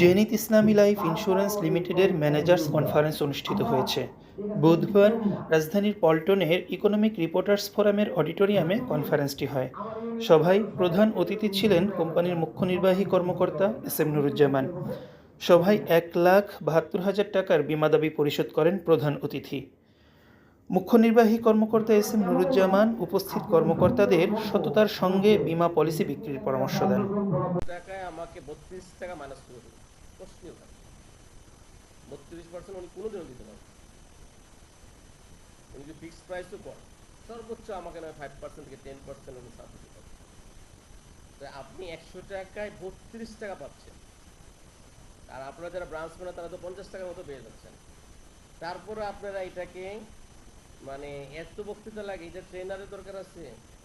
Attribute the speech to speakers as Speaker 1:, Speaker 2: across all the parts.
Speaker 1: Zenit Islami life insurance লিমিটেডের managers conference অনুষ্ঠিত হয়েছে। বুধবার রাজধানীর পল্টনের ইকোনমিক রিপোর্টার্স ফোরামের অডিটোরিয়ামে কনফারেন্সটি হয়। সভায় প্রধান অতিথি ছিলেন কোম্পানির মুখ্য নির্বাহী কর্মকর্তা এস এম নুরুজ্জামান। সভায় এক লাখ বাহাত্তর হাজার টাকার বিমা দাবি পরিশোধ করেন প্রধান অতিথি। মুখ্য নির্বাহী কর্মকর্তা এস এম নুরুজ্জামান উপস্থিত কর্মকর্তাদের সততার সঙ্গে বিমা পলিসি বিক্রির পরামর্শ দেন।
Speaker 2: সর্বোচ্চ আমাকে নয় ফাইভ পার্সেন্ট থেকে টেন পার্সেন্ট উনি আপনি একশো টাকায় বত্রিশ টাকা পাচ্ছেন। আর আপনারা যারা ব্রাঞ্চ মানে তারা তো পঞ্চাশ টাকার মতো পেয়ে যাচ্ছেন। তারপরে আপনারা এটাকে মানে এত বক্তৃতা লাগে, এটা ট্রেনারের দরকার আছে,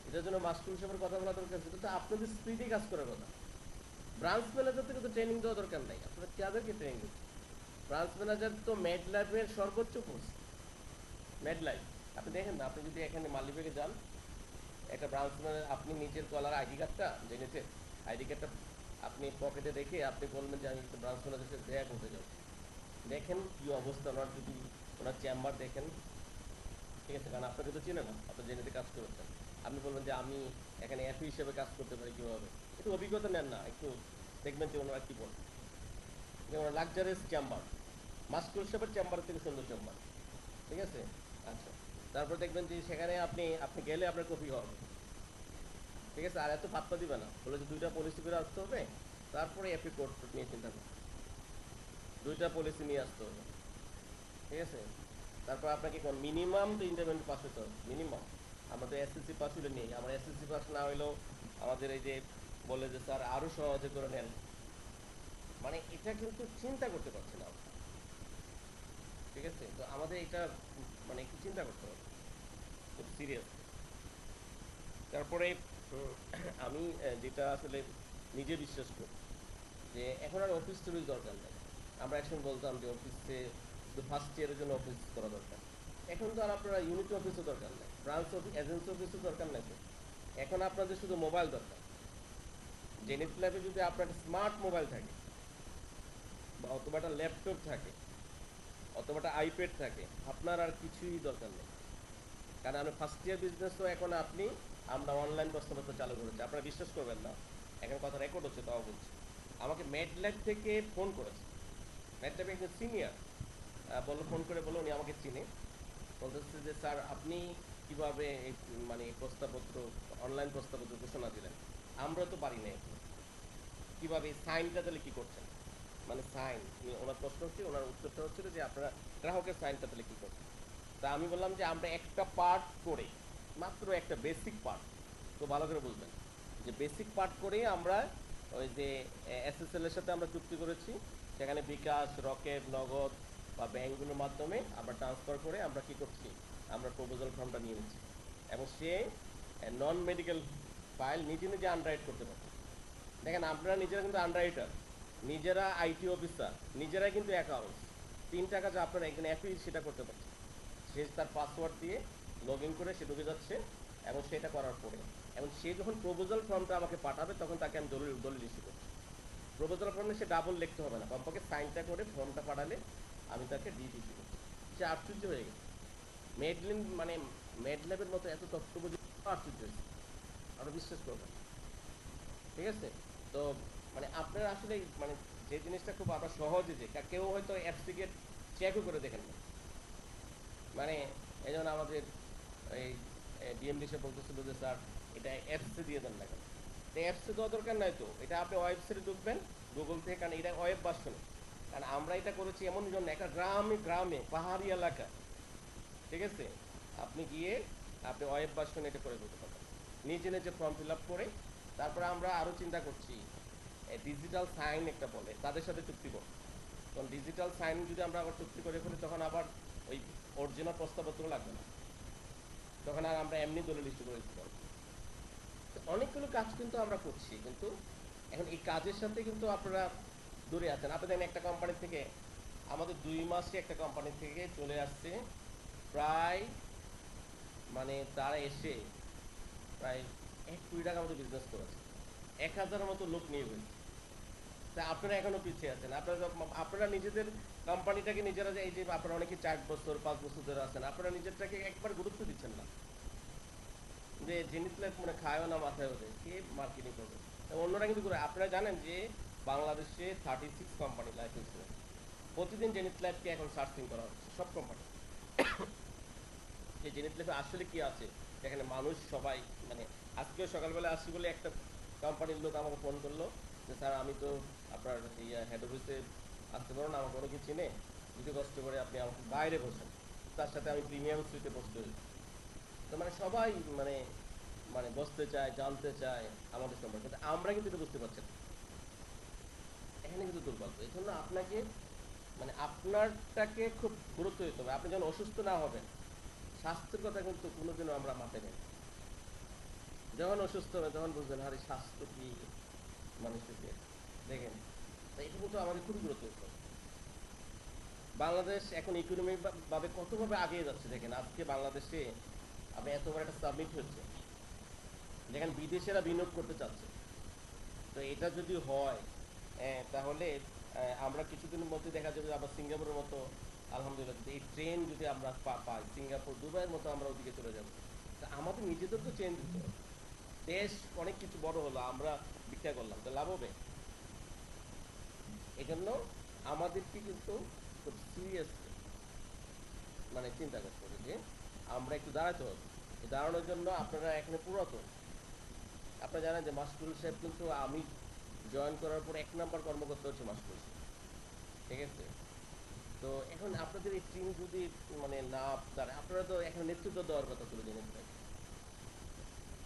Speaker 2: এটার জন্য মাস্কুল সাহেবের কথা বলা দরকার আছে, এটা তো আপনাদের স্পিডে কাজ করার কথা। ব্রাঞ্চ ম্যানেজার থেকে তো ট্রেনিং দেওয়া দরকার নাই, আপনারা কাদেরকে ট্রেনিং দিচ্ছেন? ব্রাঞ্চ ম্যানেজার তো ম্যাড লাইফের সর্বোচ্চ পোস্ট ম্যাড লাইফ আপনি দেখেন না, আপনি যদি এখানে মালিবাগে যান, একটা ব্রাঞ্চ ম্যানেজার আপনি নিজের কলার আইডি কার্ডটা জেনেছে আইডি কার্ডটা আপনি পকেটে রেখে আপনি বলবেন যে, আমি একটু ব্রাঞ্চ ম্যানেজারকে দেখা করতে যাচ্ছি। দেখেন কি অবস্থা, ওনার যদি, ওনার চেম্বার দেখেন ঠিক আছে, কারণ আপনাকে তো চেনে না আপনি জেনেতে কাজ করেছেন। আপনি বলবেন যে আমি এখানে এফি হিসেবে কাজ করতে পারি কীভাবে? একটু অভিজ্ঞতা নেন না, একটু দেখবেন যে ওনারা কী বলেন। যেমন লাক্সারিয়াস চেম্বার মাস্কুল সাহেবের চেম্বার থেকে সুন্দর চেম্বার ঠিক আছে? আচ্ছা তারপর দেখবেন যে সেখানে আপনি আপনি গেলে আপনার কপি হবে। ঠিক আছে? আর এত পাত্তা দিবে না, বলে যে দুইটা পলিসি করে আসতে হবে, তারপরে এফি কোড নিয়ে চিন্তা করবে দুইটা পলিসি নিয়ে আসতে হবে। ঠিক আছে? তারপর আপনাকে কোন মিনিমাম তো ইন্টারমিডিয়েট পাস হতে হবে মিনিমাম আমাদের এসএসসি পাস হলে নেই। আমার এসএসসি পাস না হলেও আমাদের এই যে বলে যে স্যার আরও সহজে করে নেন। মানে এটা কিন্তু চিন্তা করতে পারছি না ঠিক আছে? তো আমাদের এটা মানে একটু চিন্তা করতে হবে। খুব সিরিয়াস তারপরে আমি যেটা আসলে নিজে বিশ্বাস করি, যে এখন আর অফিস তৈরির দরকার নেই। আমরা একসময় বলতাম যে অফিসে ফার্স্ট ইয়ারের জন্য অফিস করা দরকার। এখন তো আর আপনারা ইউনিট অফিসও দরকার নেই ব্রাঞ্চ অফিস এজেন্সি অফিসও দরকার নেই। এখন আপনাদের শুধু মোবাইল দরকার। জেনিত ল্যাবে যদি আপনার স্মার্ট মোবাইল থাকে, বা অথবা একটা ল্যাপটপ থাকে, অথবা একটা আইপ্যাড থাকে, আপনার আর কিছুই দরকার নেই। কারণ আমি ফার্স্ট ইয়ার বিজনেস তো এখন আপনি, আমরা অনলাইন প্রস্তাবত্র চালু করেছি। আপনারা বিশ্বাস করবেন না, এখন কথা রেকর্ড হচ্ছে, তাও বলছি। আমাকে ম্যাডল্যাব থেকে ফোন করেছে। ম্যাডল্যাবে একজন সিনিয়র বলল, ফোন করে বলল, উনি আমাকে চিনে। বলতেছে যে, স্যার, আপনি কীভাবে মানে প্রস্তাবপত্র, অনলাইন প্রস্তাবপত্র ঘোষণা দিলেন? আমরা তো পারি না কীভাবে সাইনটা তাহলে কি করছেন? মানে সাইন ওনার প্রশ্ন হচ্ছে, ওনার উত্তরটা হচ্ছিল যে, আপনারা গ্রাহকের সাইনটা তাহলে কি করছেন? তা আমি বললাম যে, আমরা একটা পার্ট করে, মাত্র একটা বেসিক পার্ট তো ভালো করে বুঝবেন, যে বেসিক পার্ট করেই আমরা ওই যে এসএসএল এর সাথে আমরা চুক্তি করেছি। সেখানে বিকাশ, রকেট, নগদ বা ব্যাংকগুলোর মাধ্যমে আমরা ট্রান্সফার করে আমরা কি করছি? আমরা প্রপোজাল ফর্মটা নিয়ে নিচ্ছি। এবং সে নন মেডিকেল ফাইল নিজে নিজে আন্ডাররাইট করতে পারছে। দেখেন, আপনারা নিজেরা কিন্তু আন্ডাররাইটার নিজেরা আইটি অফিসার নিজেরাই কিন্তু অ্যাকাউন্টস তিন টাকা যা আপনারা একদিন অ্যাপই সেটা করতে পারছে সে তার পাসওয়ার্ড দিয়ে লগ ইন করে সে ঢুকে যাচ্ছে এবং সেটা করার পরে। এবং সে যখন প্রপোজাল ফর্মটা আমাকে পাঠাবে, তখন তাকে আমি দলিল দলিল ইস্যু করছি। প্রপোজাল ফর্মে সে ডাবল লিখতে হবে না। কমপক্ষে সাইনটা করে ফর্মটা পাঠালে আমি তাকে ইস্যু করছি সে আশ্চর্য হয়ে গেছে। মেডলিন মানে মেডল্যাবের মতো এত তথ্যবোধ আশ্চর্য হয়েছে। আমরা বিশ্বাস করবেন ঠিক আছে? তো মানে আপনারা আসলে মানে যে জিনিসটা খুব আমরা সহজে যে কেউ হয়তো অ্যাপস থেকে চেকও করে দেখেন না। মানে এই যেমন আমাদের এই ডিএমডি সে বলতেছিল যে, স্যার, এটা অ্যাপসে দিয়ে দেন না কেন? তো অ্যাপসে দেওয়া দরকার নাই তো। এটা আপনি ওয়েবসাইটে ঢুকবেন গুগল থেকে, কারণ এটা ওয়েব ভার্সন কারণ আমরা এটা করেছি এমন জন্য, একটা গ্রামে গ্রামে, পাহাড়ি এলাকা। ঠিক আছে? আপনি গিয়ে, আপনি ওয়েব ভার্সন এটা করে দিতে পারবেন। নিজে নিজে ফর্ম ফিল আপ করে, তারপরে আমরা আরও চিন্তা করছি ডিজিটাল সাইন একটা বলে, তাদের সাথে চুক্তি করব। কারণ ডিজিটাল সাইন যদি আমরা আবার চুক্তি করে ফেলি, তখন আবার ওই অরিজিনাল প্রস্তাবপত্র লাগবে না। তখন আর আমরা এমনি দলিল ইস্যু করে দিতে পারব অনেকগুলো কাজ কিন্তু আমরা করছি, কিন্তু এখন এই কাজের সাথে কিন্তু আপনারা দূরে আছেন। আপনি দেখেন একটা কোম্পানি থেকে আমাদের দুই মাসে একটা কোম্পানি থেকে চলে আসছে। প্রায় মানে তারা এসে প্রায় এক কোটি টাকার মতো বিজনেস করেছে। এক হাজারের মতো লোক নিয়ে হয়েছে। তা আপনারা এখনও পিছিয়ে আছেন। আপনারা আপনারা নিজেদের কোম্পানিটাকে নিজেরা যে এই যে আপনারা অনেকে চার বছর, পাঁচ বছর ধরে আছেন, আপনারা নিজেরটাকে একবার গুরুত্ব দিচ্ছেন না। যে জিনিস লাইফ মানে খায়ও না মাথায় ওঠে কে মার্কেটিং করবে? অন্যরা কিন্তু করে আপনারা জানেন যে বাংলাদেশে thirty six company life insurance প্রতিদিন জেনিস লাইফকে এখন সার্চিং করা হচ্ছে, সব কোম্পানি যে জেনিস লাইফে আসলে কি আছে? এখানে মানুষ সবাই মানে আজকে সকালবেলা আসছি বলে একটা কোম্পানির লোক আমাকে ফোন করল যে, স্যার, আমি তো আপনার হেড অফিসে আসতে পারো না, আমাকে কোনো কিছু চিনে। যদি কষ্ট করে আপনি আমাকে বাইরে বসেন। তার সাথে আমি প্রিমিয়াম সুইটে বসতে হয়েছি। তো মানে সবাই মানে মানে বসতে চায়, জানতে চায় আমাদের সম্পর্কে। আমরা কিন্তু এটা বুঝতে পারছি না। এখানে কিন্তু দুর্বল এই জন্য আপনাকে মানে আপনারটাকে খুব গুরুত্ব দিতে হবে। আপনি যখন অসুস্থ না হবেন। স্বাস্থ্যের কথা কিন্তু কোনোদিনও আমরা মাথায় নেই যখন অসুস্থ হবে তখন বুঝবেন, আরে, স্বাস্থ্য কি মানুষকে দেখেন, তো এটা কিন্তু আমাদের খুবই গুরুত্ব দিতে হবে। বাংলাদেশ এখন ইকোনমিক ভাবে কতভাবে আগিয়ে যাচ্ছে, দেখেন, আজকে বাংলাদেশে আপনি এত বড় একটা সাবমিট হচ্ছে। যেখানে বিদেশেরা বিনিয়োগ করতে চাচ্ছে। তো এটা যদি হয় তাহলে আমরা কিছুদিনের মধ্যে দেখা যাবে আবার সিঙ্গাপুরের মতো, আলহামদুলিল্লাহ এই ট্রেন যদি আমরা পাই, সিঙ্গাপুর, দুবাইয়ের মতো আমরা ওদিকে চলে যাব। তা আমাদের নিজেদের তো চেঞ্জ দিতে হবে। দেশ অনেক কিছু বড় হলো, আমরা ভিক্ষা করলাম, তো লাভ হবে? এই জন্য আমাদেরকে কিন্তু খুব সিরিয়াস মানে চিন্তা করতে হবে যে, আমরা একটু দাঁড়াতে হবে। দাঁড়ানোর জন্য আপনারা এখানে পুরাতন। আপনারা জানেন যে মাসকুল সাহেব কিন্তু আমি জয়েন করার পর এক নাম্বার কর্মকর্তা হচ্ছে সাহেব ঠিক আছে? তো এখন আপনাদের এই টিম যদি মানে না দাঁড়ায় আপনারা তো এখন নেতৃত্ব দেওয়ার কথা ছিল জেনে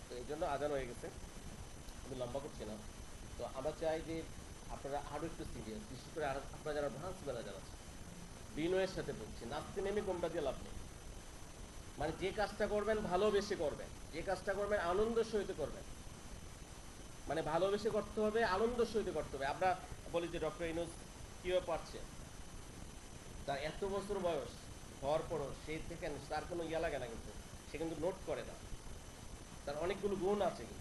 Speaker 2: তো এই জন্য আজান হয়ে গেছে। আমি লম্বা করছি না। তো আমরা চাই যে আপনারা আরও একটু সিরিয়াস বিশেষ করে আপনারা যারা ব্রাঞ্চ ম্যানেজার আছে বিনয়ের সাথে বলছি, নাচতে নেমে কোনটা দিয়ে লাভ নেই। মানে যে কাজটা করবেন, ভালোবেসে করবেন। যে কাজটা করবেন আনন্দের সহিত করবেন। মানে ভালোবেসে করতে হবে আনন্দ সহিত করতে হবে। আমরা বলি যে ডক্টর ইনুস কীভাবে পারছে? তার এত বছর বয়স হওয়ার পরও সে থেকে তার কোনো ইয়া লাগে না কিন্তু, সে কিন্তু নোট করে না। তার অনেকগুলো গুণ আছে কিন্তু।